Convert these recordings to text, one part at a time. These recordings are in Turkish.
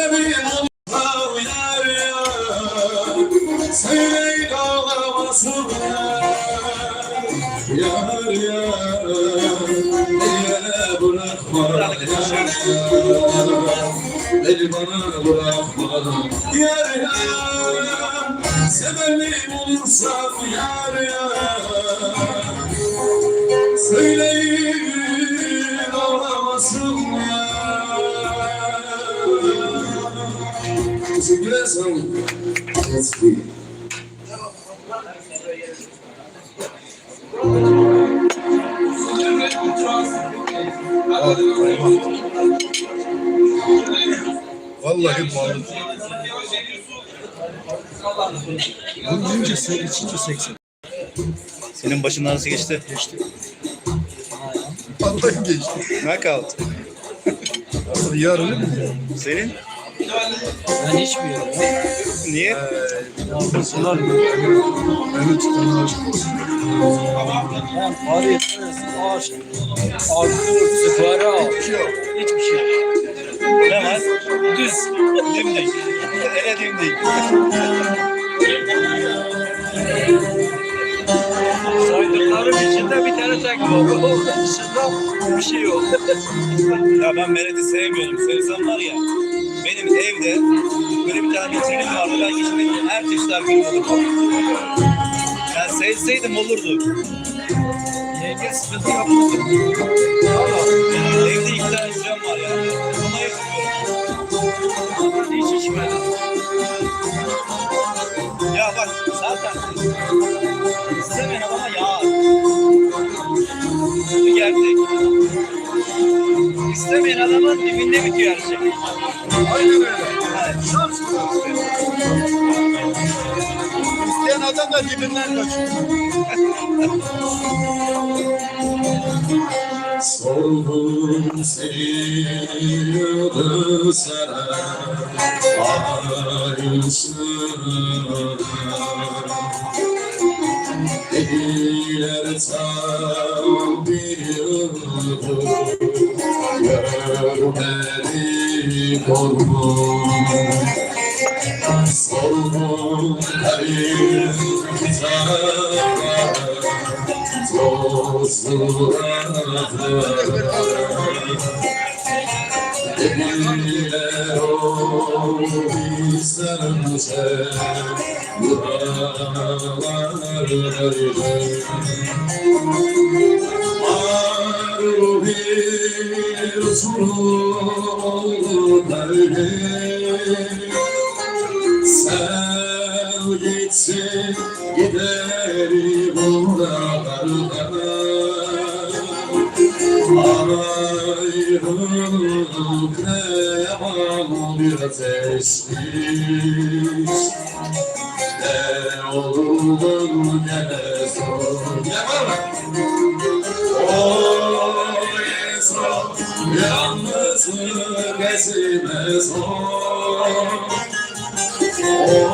Olsam yar. Yar Söyleyin ağlamasın yar yar. Niye bırakma yar Beni bana bırakma. Yar yar. Sebebim olursam yar yar. Söyleyin Ederim. Vallahi bağlı. Se- içince 80. Senin başın ağrısı geçti. Geçti. Vallahi geçti. Knockout. Yarın mı? Senin? Ben içmiyorum. Niye? Yavrusular Evet, tanı aşk olsun. Ben para yetmez. Aç. Alkol, sigara al. Hiçbir şey yok. Yok. Ne var? Düz. Dimdik. Ele dimdik. Saydıklarım içinde bir tane tek var. Onun dışında bir şey yok. Ya ben Meret'i sevmiyorum. Sevsem var ya. Benim evde böyle bir tane vitrinim vardı. Ben içinde her çeşit alkol olurdu. Yani sevseydim olurdu. Yenge sıkıntı yapmadı. Evde iki tane cam var ya. Ona yapıyorum. Hiç içmedim. Ya bak zaten istemeyen adama yağar. İstemeyen adamın dibinde bitiyor her şey. Aynen öyle. Evet. İsteyen adam da dibinden kaçıyor. Sorgun seni yıldızlara Ayrılsın Dediler tam Görmedi korkun Sorgun kitaplar Dediler o bizlerce buralardaydı Var bir sulh böyle gideri buralardan Ayrılık ne yaman bir ateşmiş Ne zor Yaman Oy zor Yalnızlık ezime zor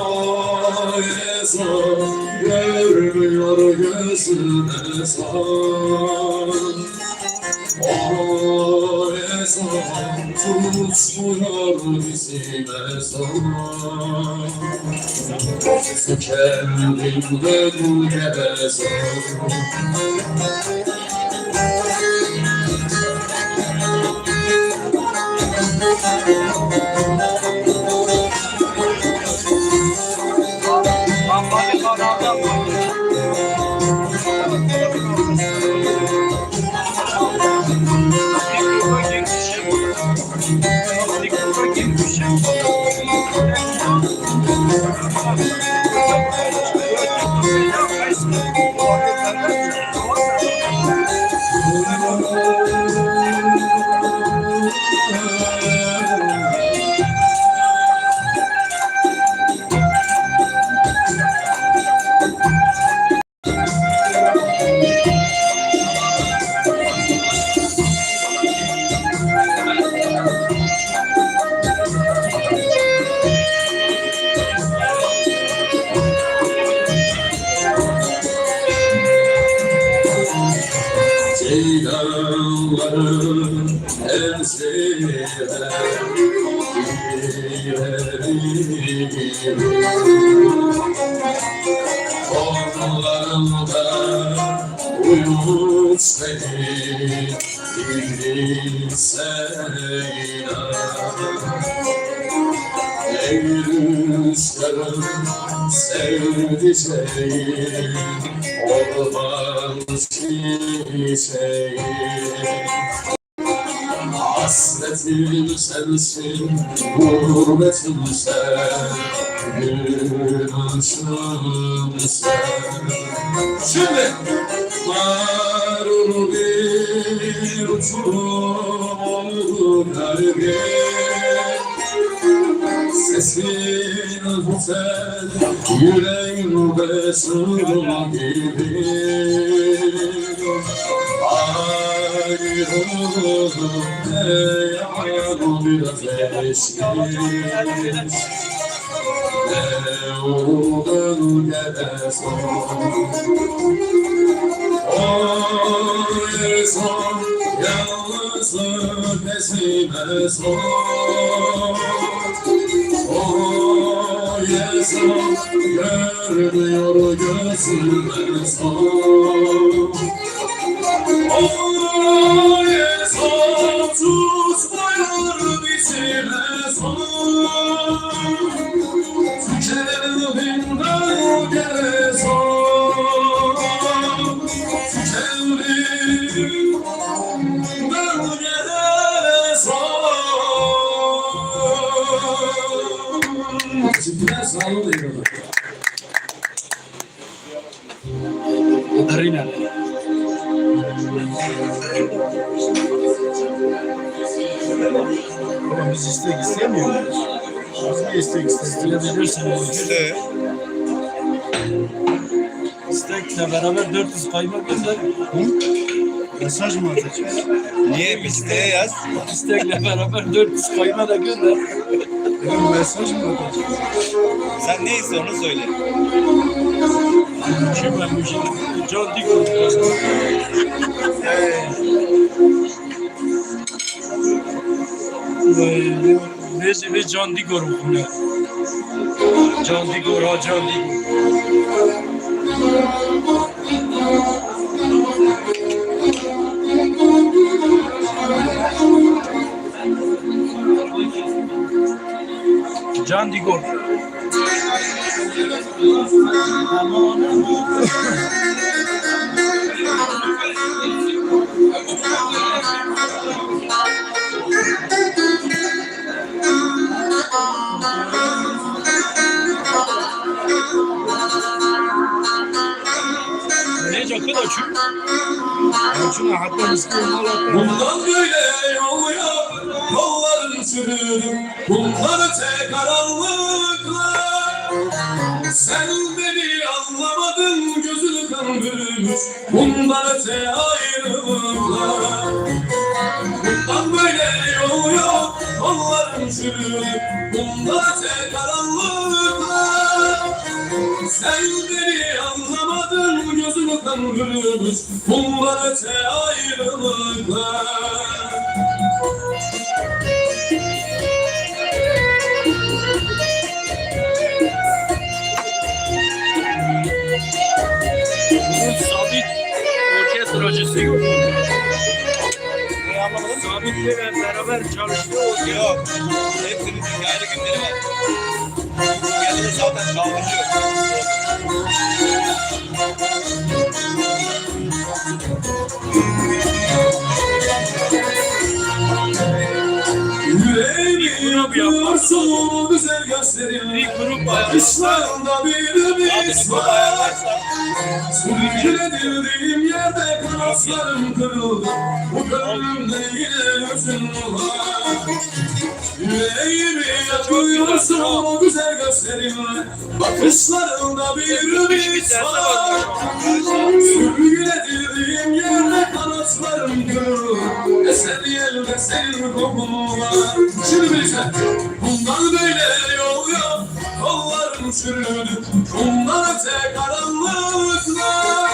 Oy son görmüyor gözüme son Oy son tutmuyor dizime son Kendimden gebe son Onlarında uyumuş seni bilseyler Ey rüzgarım sevdiceğim Orman çiçeğim Hasretim sensin, gurbetim sen, ışığım sen. Şimdi mağrur bir uçurum oldu kalbim. Sesin güzel, yüreğimde sığın gibi. Ayrıldım ey anam biraz eşkiz. Ne uğradı gene son. Oy son, yalnızlık esime son. Oy son, görmüyor gözüme son. Oy son, Ama biz istek istemiyoruz. Biz bir istek isteyebilirsiniz. İşte İstekle beraber 400 kayma gönder. Mesaj mı atacağız? niye listeye yaz? İstekle beraber 400 kayma da gönder. mesaj mı atacağız? Sen neyse onu söyle. Kim ben bu? John Dickon. Neyse ve Dickon bu ne? John Dickon ha John Dickon. John Dickon. Çok şu? Şuna hatta istiyorum Bundan böyle yol yok, yolların sürüyorum. Bunlar tek karanlıklar. Sen beni anlamadın, gözünü kan bürümüş. Bundan öte ayrılıklar. Bundan böyle yol yok, yolların sürüyorum. Bunlar öte karanlıklar. Sen beni anlamadın, bürümüş. Bundan öte ayrılıklar. Sabit orkestracısı yok. Ne anlamadım? Sabit'le beraber çalışıyor. Yok. Hepsinin hikayeli günleri var. Gelir zaten çalışıyor. Yakıyorsun güzel Bir gözlerin. Bakışlarında bir ümit var. ayarlarsa Sürüklenildiğim yerde kanatlarım kırıldı. Bu gönlümde yine hüzün var. Yüreğimi yakıyorsun o güzel gözlerinle Bakışlarında bir ümit var Sürgüledildiğim yerde kanatlarım kırıldı. Eser yelde senin kokun var. Şimdi birlikte Bundan böyle yol yok. Kollarım çürüdü Bundan öte karanlıklar.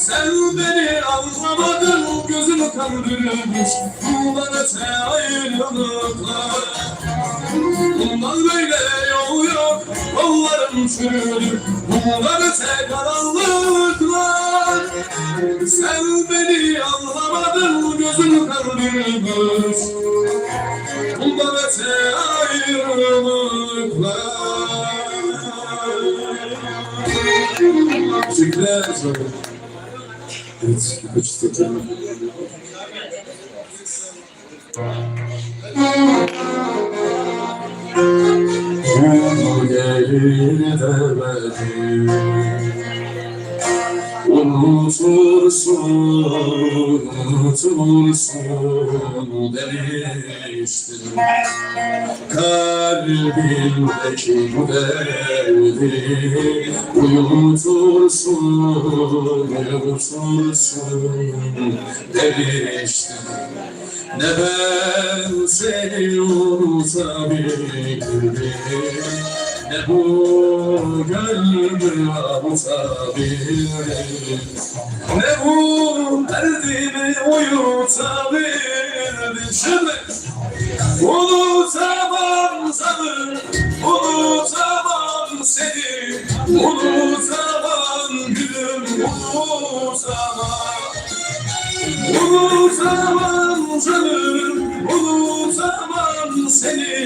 Sen beni anlamadın Gözümü kan bürümüş Bundan öte ayrılıklar. Bundan böyle yol yok. Kollarım çürüdü Bundan öte karanlıklar Sen beni anlamadın Gözüm kandırmış Bundan öte ayrılıklar Teşekkürler. Evet, birkaç istedim. Bu gelir demedim Unutursun, unutursun demiştim. Kalbimdeki bu derdi Uyutursun, uyutursun demiştim. Ne ben seni unutabildim bu gönlümü avutabildim Ne bu derdimi uyutabildim Şimdi Unutamam sanır, unutamam seni, unutamam gülüm, unutamam. Unutamam canım, unutamam seni,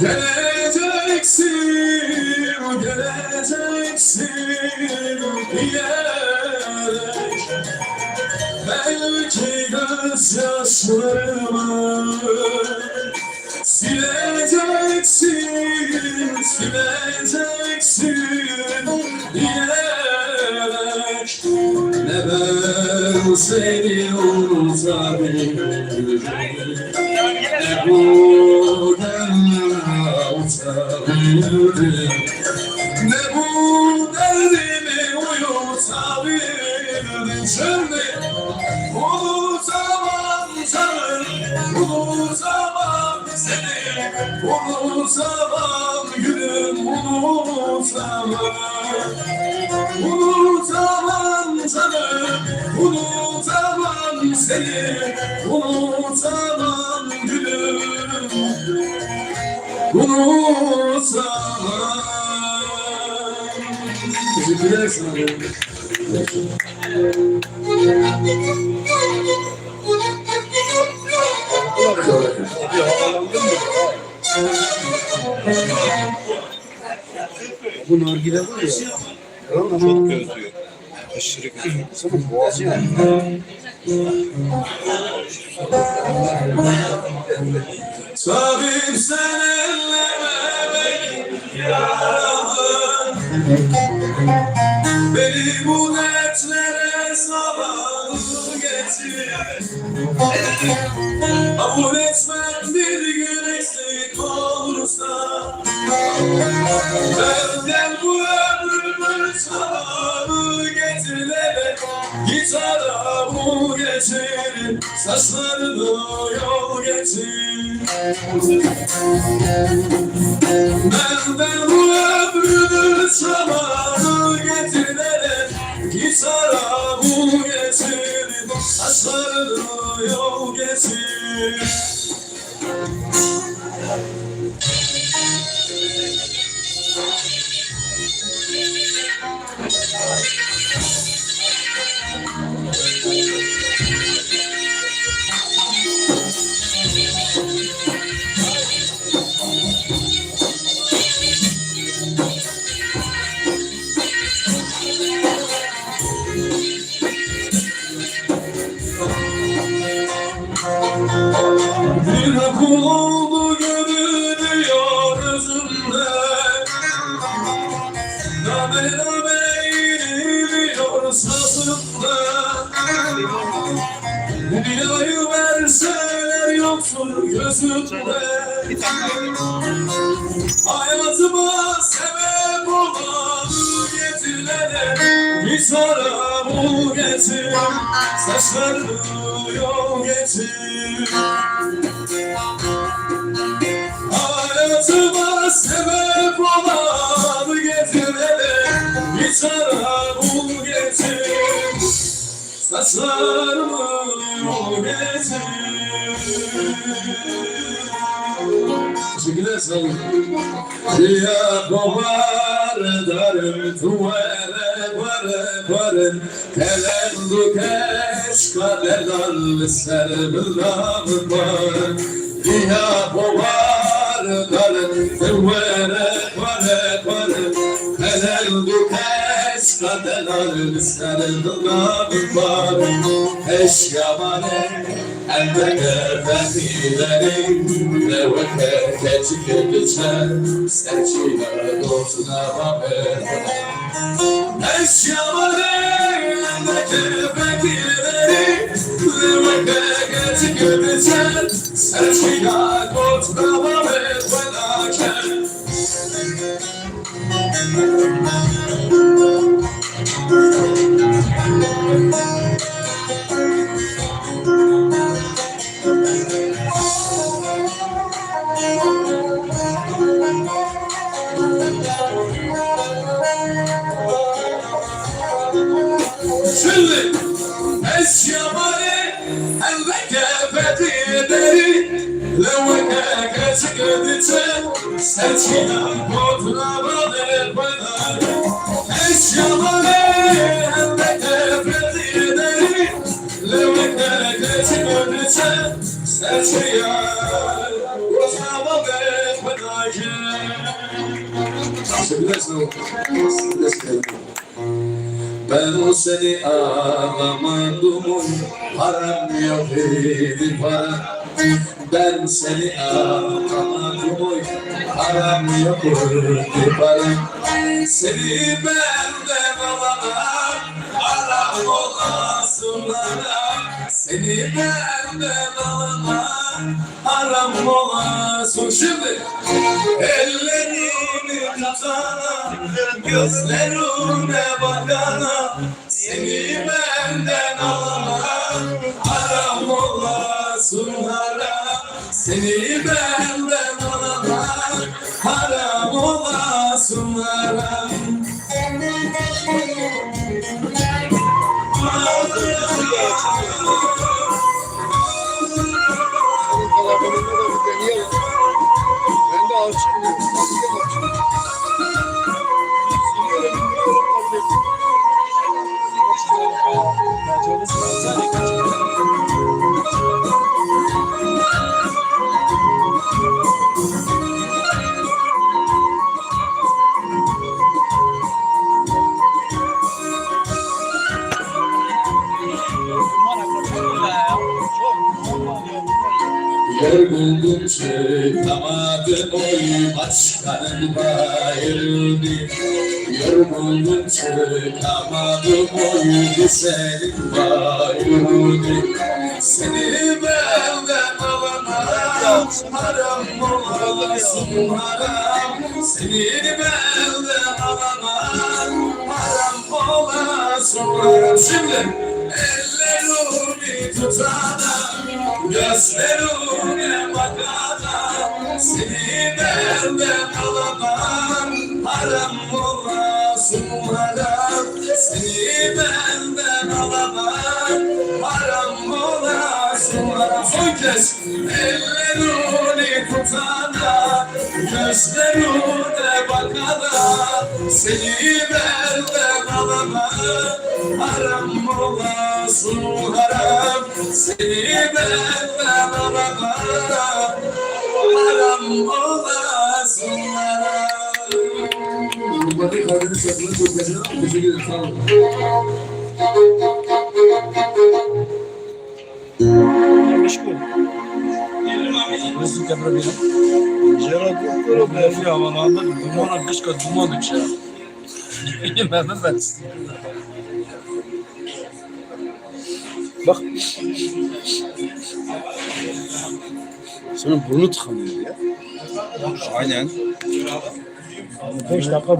Geleceksin, geleceksin diyerek Belki gözyaşlarımı Sileceksin, sileceksin diyerek Ne ben seni unutabilirim Ne bu avutabilirim Ne bu derdimi uyutabilirim Şimdi? Unutamam canım Unutamam seni. Unutamam gülüm Unutamam. Unutamam canım Unutamam seni. Unutamam gülüm Unutamam Teşekkürler sana. Bu nargile var ya. Çok gözlüyor. Aşırı gözlüyor. Boğazı ya. Tabip sen elleme beni yaralı Beni bu dertlere sabahı getir Kabul etmem bir gün eksik olursa. Benden bu ömrümün sabahı getirerek Gitara bu geçir Saçlarını yol getir Benden bu ömrümün sabahı getirerek Gitara bu geçir Saçlarını yol getir Bir sana bul getir Saçlarını yol getir. Hayatıma sebep olan getirene Bir sana bul getir. Saçlarımı yol getir. Teşekkürler sağ olun. Ya kovar darım tuvere varın Kelen dukeş kadelar serbilam var Ya kovar darım tuvere vare varın Kelen dukeş kadelar serbilam var Eşyamane Elbette verdilerim Ne vakit geçip geçer Seçiler dostuna bakar Eşyaları Elbette verdilerim Ne vakit geçip geçer Seçiler dostuna bakar Thank you. Levaka kaçırdıça Serçina kotramalı bana fethileri Levaka kaçırdıça Serçina kotramalı bana Teşekkürler sağ olun. Teşekkürler. Ben o seni ağlamadım oy Param yok idi para Ben seni ağlamadım oy Param yok para Seni benden alana Aram olasın bana Seni benden alana Aram olasın Şimdi Ellerimi tutana Gözlerine bakana. Seni benden alana Haram olasın haram Seni benden alana Haram olasın haram. Ben de aşık başkanın bayıldı Yorguldum çıkamadım oy senin bayıldı Seni benden alana haram olasın haram Seni benden alana haram olasın haram Şimdi ellerimi tutana Gözlerine bakana Son kez Ellerini tutana Gözlerine bakana Seni benden alamam. Haram olasın haram Seni benden alamam. Haram olasın haram. Karadeniz yapılan çok teşekkür ederim. Sağ olun. Meşgul. Nasıl yapabilirim? Bir ya bana anladın. Dumana kışka duman içe. Yemem ben. Bak. Senin burnu tıkanıyor ya. Aynen. 5 dakika